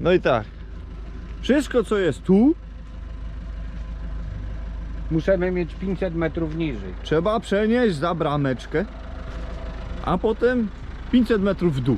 No i tak. Wszystko co jest tu, Musimy mieć 500 metrów niżej. trzeba przenieść za brameczkę, a potem 500 metrów w dół.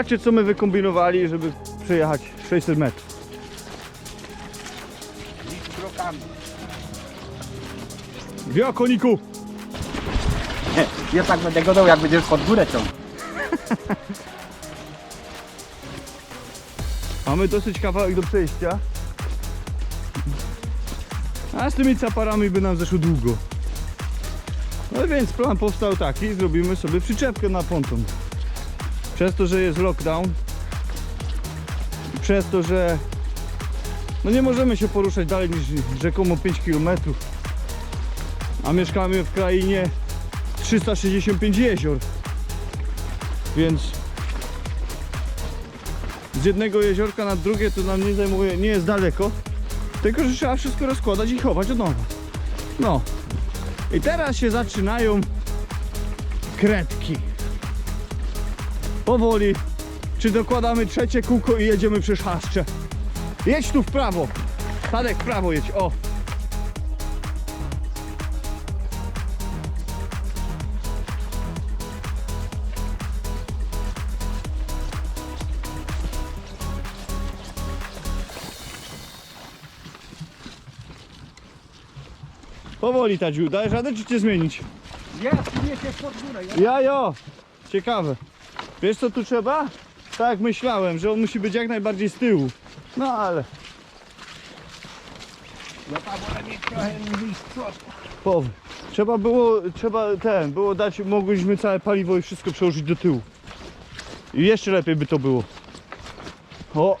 Patrzcie co my wykombinowali, żeby przejechać 600 metrów. Wio koniku! Ja tak będę gadał, jak będziesz pod górę ciągnął. Mamy dosyć kawałek do przejścia. A z tymi caparami by nam zeszło długo. No więc plan powstał taki, zrobimy sobie przyczepkę na ponton. Przez to, że jest lockdown, przez to, że no nie możemy się poruszać dalej niż rzekomo 5 km, a mieszkamy w krainie 365 jezior, więc z jednego jeziorka na drugie to nam nie zajmuje, nie jest daleko, tylko że trzeba wszystko rozkładać i chować od nowa. No. I teraz się zaczynają kredki. Powoli. Czy dokładamy trzecie kółko i jedziemy przy szaszcze. Jedź tu w prawo. Tadek w prawo jedź, o. Powoli Tadziu, dajesz radę czy cię zmienić? Ja, ty jedziesz pod górę. Ja... Jajo! Ciekawe. Wiesz co tu trzeba? Tak jak myślałem, że on musi być jak najbardziej z tyłu. No ale Ja tam wolę mieć trochę przodu. powy. Trzeba było, trzeba ten, było dać, mogłyśmy całe paliwo i wszystko przełożyć do tyłu. I jeszcze lepiej by to było. O!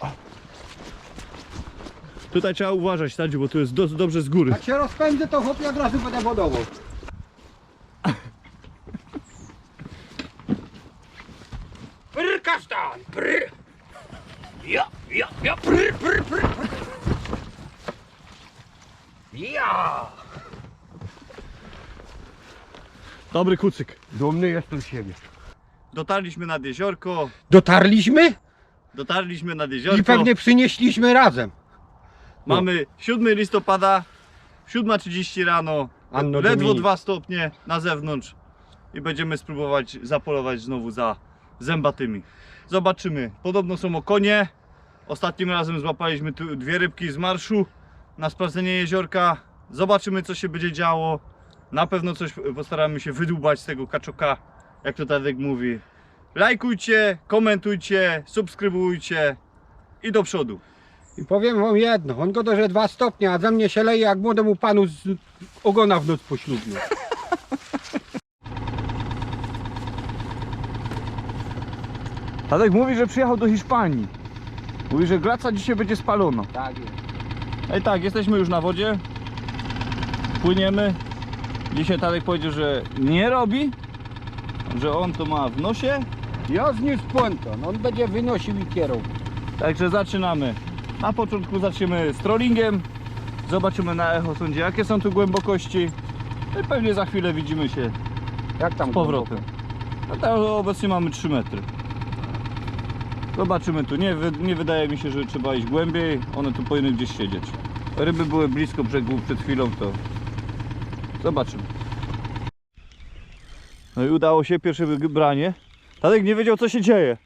Tutaj trzeba uważać, Tadziu, bo tu jest do, dobrze z góry. Jak się rozpędzę, to chłop jak razu będę wodował. Brr! Ja, ja, ja, brr, brr, brr. Ja! Dobry kucyk. Dumny jestem z siebie. Dotarliśmy nad jeziorko, Dotarliśmy dotarliśmy nad jeziorko. i pewnie przynieśliśmy razem. Mamy 7 listopada, 7.30 rano, Anno ledwo Domini. 2 stopnie na zewnątrz i będziemy spróbować zapolować znowu za zębatymi. Zobaczymy. Podobno są okonie. Ostatnim razem złapaliśmy tu dwie rybki z marszu na sprawdzenie jeziorka. Zobaczymy co się będzie działo. Na pewno coś postaramy się wydłubać z tego kaczoka, jak to Tadek mówi. Lajkujcie, komentujcie, subskrybujcie i do przodu. I powiem wam jedno, on go doże dwa stopnie, a ze mnie się leje jak młodemu panu z ogona w noc poślubną. Tadek mówi, że przyjechał do Hiszpanii. Mówi, że glaca dzisiaj będzie spalona. Tak jest. Ej tak, jesteśmy już na wodzie. Płyniemy. Dzisiaj Tadek powiedział, że nie robi. Że on to ma w nosie. Ja zniósł ponton, on będzie wynosił i kierował. Także zaczynamy. Na początku zaczniemy z trollingiem. Zobaczymy na echo sądzie jakie są tu głębokości. No i pewnie za chwilę widzimy się Jak tam z powrotem. No tak obecnie mamy 3 metry. Zobaczymy tu. Nie, nie wydaje mi się, że trzeba iść głębiej. One tu powinny gdzieś siedzieć. Ryby były blisko brzegu przed chwilą, to zobaczymy. No i udało się pierwsze wybranie. Tadek nie wiedział co się dzieje.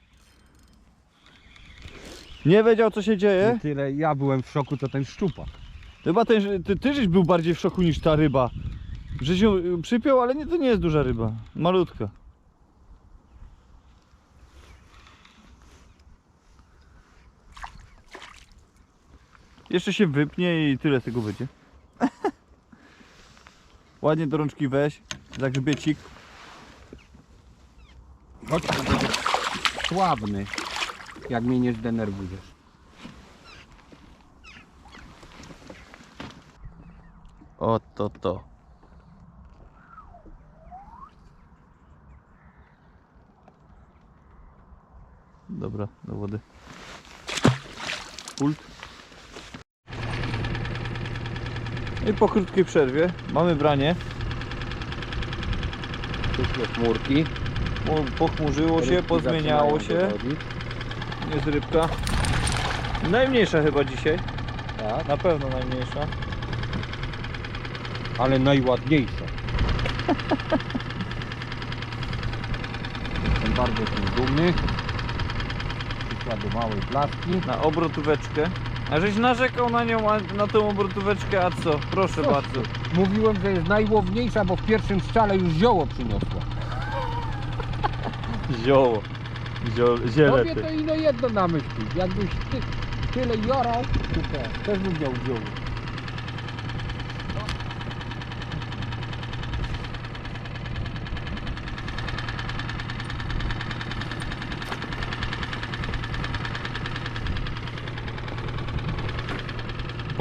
Nie wiedział co się dzieje. Tyle ja byłem w szoku, to ten szczupak. Chyba ten, ty, ty żeś był bardziej w szoku niż ta ryba. Że się przypiął, ale nie, to nie jest duża ryba. Malutka. Jeszcze się wypnie i tyle z tego będzie. Ładnie do rączki weź, za grzbiecik. Chodź, to będzie sławny, jak mnie nie zdenerwujesz. Oto to. Dobra, do wody. Pult. No I po krótkiej przerwie mamy branie. Przyszły chmurki. Mu- Pochmurzyło się, Rybki pozmieniało zaczynają się. dochodzić. Jest rybka. Najmniejsza chyba dzisiaj. Tak, Na pewno najmniejsza. ale najładniejsze. Jestem bardzo z nim dumny. Przyszła do małej blaski. Na obrotóweczkę. A żeś narzekał na nią, a na tą obrotóweczkę, a co? Proszę Co bardzo. Mówiłem, że jest najłowniejsza, bo w pierwszym strzale już zioło przyniosła. Zioło. Zio, ziele Tobie ty. to ino jedno na myśli. Jakbyś ty, tyle jorał, to te, też bym miał zioło.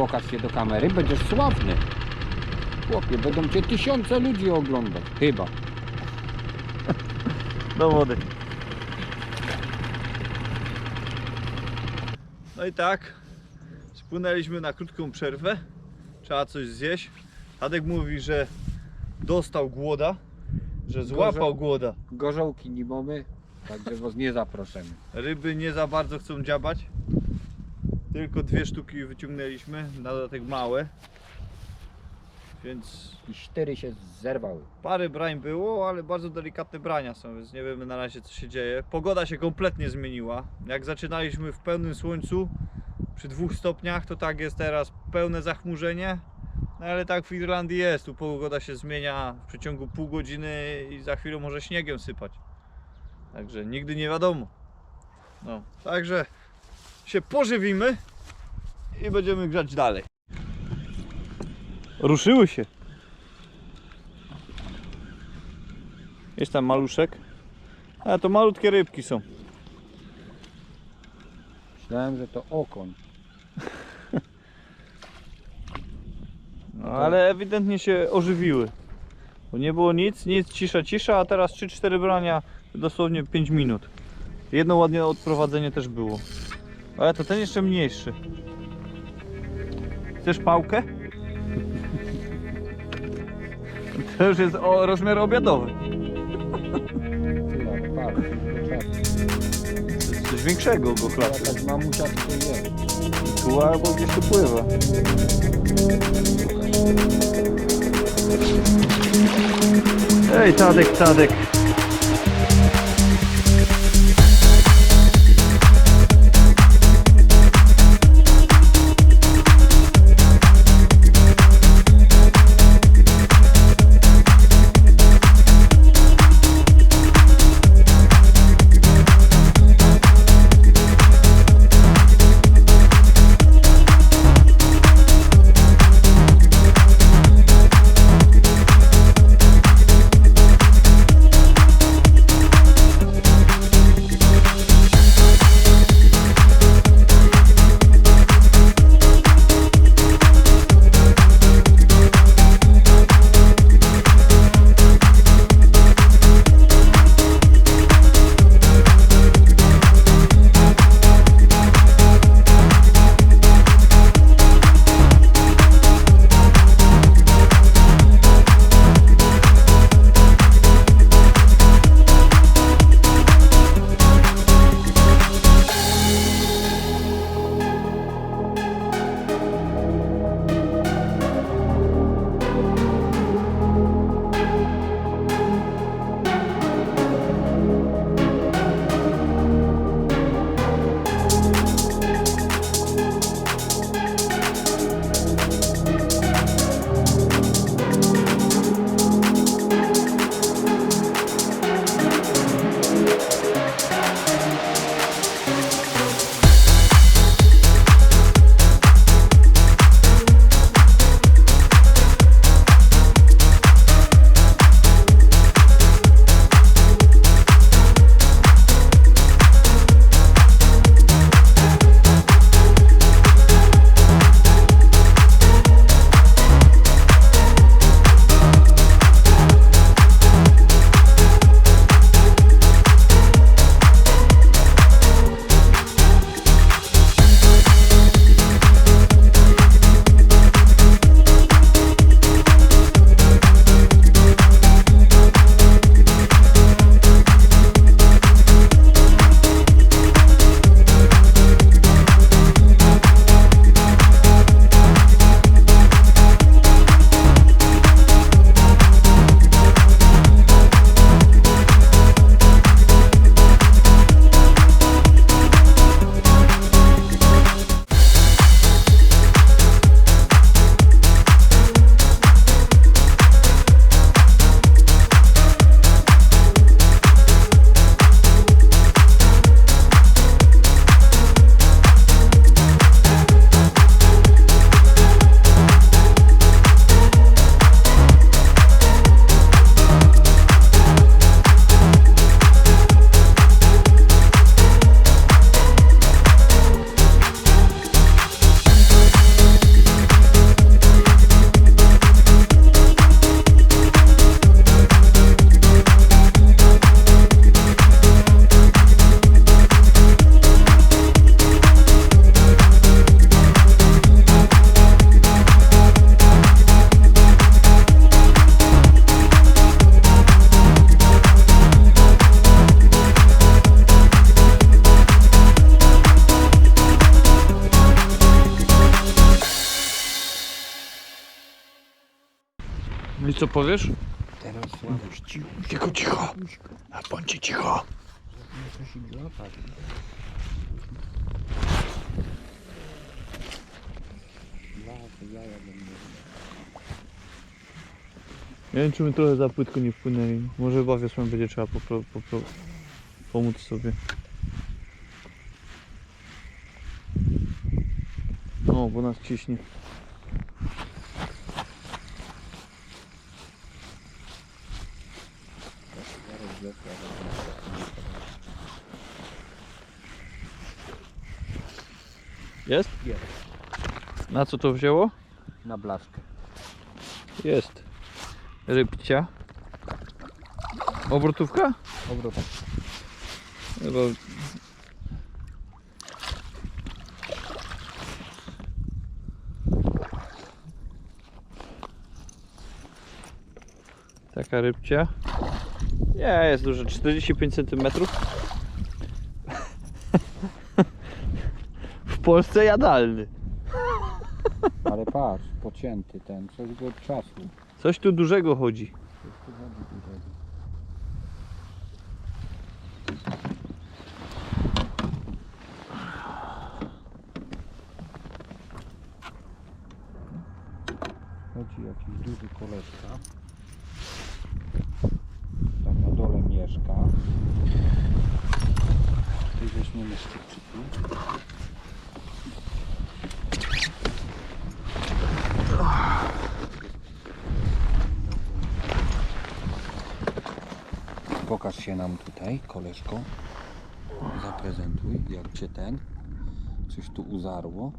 Pokaż się do kamery, będziesz sławny. Chłopie, będą cię tysiące ludzi oglądać. Chyba. Do wody. No i tak, spłynęliśmy na krótką przerwę. Trzeba coś zjeść. Tadek mówi, że dostał głoda, że złapał głoda. Gorzołki nie mamy, także was nie zapraszamy. Ryby nie za bardzo chcą dziabać. Tylko dwie sztuki wyciągnęliśmy, na dodatek małe. Więc I cztery się zerwały. Parę brań było, ale bardzo delikatne brania są, więc nie wiemy na razie co się dzieje. Pogoda się kompletnie zmieniła. Jak zaczynaliśmy w pełnym słońcu, przy dwóch stopniach, to tak jest teraz pełne zachmurzenie. No ale tak w Irlandii jest, tu pogoda się zmienia w przeciągu pół godziny i za chwilę może śniegiem sypać. Także nigdy nie wiadomo. No, także się pożywimy i będziemy grzać dalej. Ruszyły się. Jest tam maluszek. A to malutkie rybki są. Myślałem, że to okoń. No, ale ewidentnie się ożywiły. Bo nie było nic, nic, cisza, cisza, a teraz 3-4 brania dosłownie 5 minut. Jedno ładnie odprowadzenie też było. Ale to ten jeszcze mniejszy. Chcesz pałkę? To już jest o, rozmiar obiadowy. Ty, ale patrz, To jest coś większego go klasy. tak mamusia to jest. Tu albo gdzieś tu pływa. Ej, Tadek, Tadek. Co powiesz? Teraz Sławoś cicho. Cicho, cicho. A bądźcie cicho. Muszę się złapać. Nie wiem, czy my trochę za płytko nie wpłynęli. Może chyba wiosłem będzie trzeba popro, popro, pomóc sobie. O, bo nas ciśnie. Jest? Jest. Na co to wzięło? Na blaszkę. Jest. Rybcia. Obrotówka? Obrót. Chyba... Taka rybcia. Nie, jest duże, 45 cm. W Polsce jadalny. Ale patrz, pocięty ten, coś go od czasu. Coś tu dużego chodzi. Coś tu chodzi dużego. Chodzi jakiś duży koleżka. Tam na dole mieszka. Tutaj weźmiemy szczypczyki. Pokaż się nam tutaj, koleżko. Zaprezentuj, jak cię ten. Coś tu uzarło.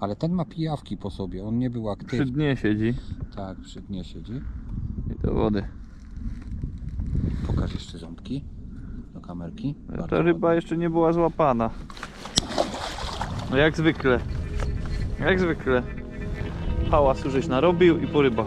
Ale ten ma pijawki po sobie, on nie był Przy aktywny. dnie siedzi Tak, przy dnie siedzi. i do wody. Pokaż jeszcze ząbki do kamerki. Bardzo Ta ryba ładnie. jeszcze nie była złapana. No jak zwykle. Jak zwykle. Hałasu żeś narobił i po rybach.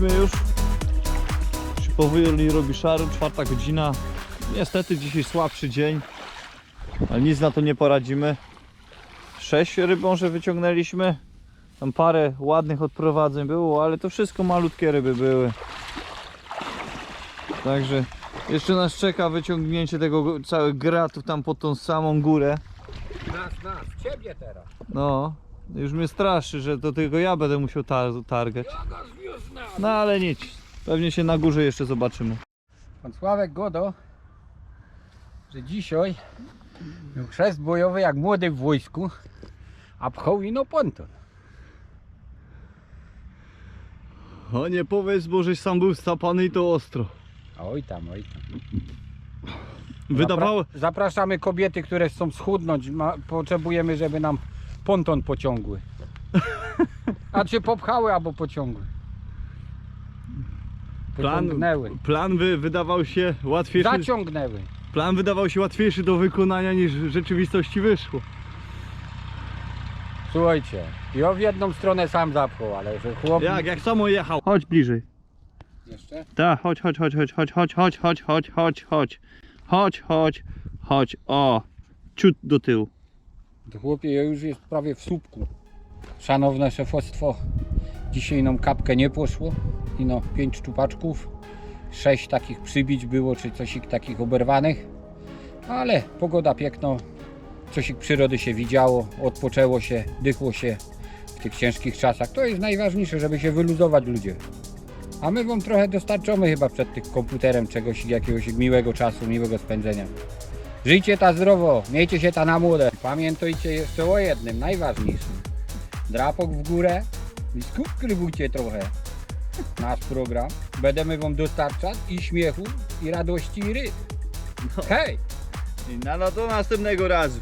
Wypłynęliśmy już. Powoli robi szaro, czwarta godzina. Niestety dzisiaj słabszy dzień, ale nic na to nie poradzimy. Sześć ryb może wyciągnęliśmy. Tam parę ładnych odprowadzeń było, ale to wszystko malutkie ryby były. Także jeszcze nas czeka wyciągnięcie tego całych gratów tam pod tą samą górę. Nas, nas, ciebie teraz. No, już mnie straszy, że to tylko ja będę musiał tar targać. No ale nic, pewnie się na górze jeszcze zobaczymy. Pan Sławek Godo, że dzisiaj miał chrzest bojowy jak młody w wojsku, a pchał ino ponton. O nie powiedz, bo żeś sam był stapany i to ostro. Oj tam, oj tam. Wydawało... Zapra- zapraszamy kobiety, które chcą schudnąć. Ma, potrzebujemy, żeby nam ponton pociągły. A cię popchały albo pociągły. Plan, Pociągnęły. plan wy, wydawał się łatwiejszy. Zaciągnęły. Plan wydawał się łatwiejszy do wykonania niż w rzeczywistości wyszło. Słuchajcie, ja w jedną stronę sam zapchał, ale że chłop... Jak, jak samo jechał. Chodź bliżej. Jeszcze? Tak, chodź, chodź, chodź, chodź, chodź, chodź, chodź, chodź, chodź, chodź, chodź. Chodź, chodź, chodź. O, ciut do tyłu. To chłopie, ja już jest prawie w słupku. Szanowne szefostwo, dzisiaj nam kapkę nie poszło. Ino pięć szczupaczków, sześć takich przybić było, czy coś takich oberwanych. Ale pogoda piękno, coś przyrody się widziało, odpoczęło się, dychło się w tych ciężkich czasach. To jest najważniejsze, żeby się wyluzować ludzie. A my wam trochę dostarczymy chyba przed tym komputerem czegoś, jakiegoś miłego czasu, miłego spędzenia. Żyjcie ta zdrowo, miejcie się ta na młode. Pamiętajcie jeszcze o jednym, najważniejszym. Drapok w górę i subskrybujcie trochę nasz program. Będziemy wam dostarczać i śmiechu, i radości, i ryb. Hej! I na, no do następnego razu.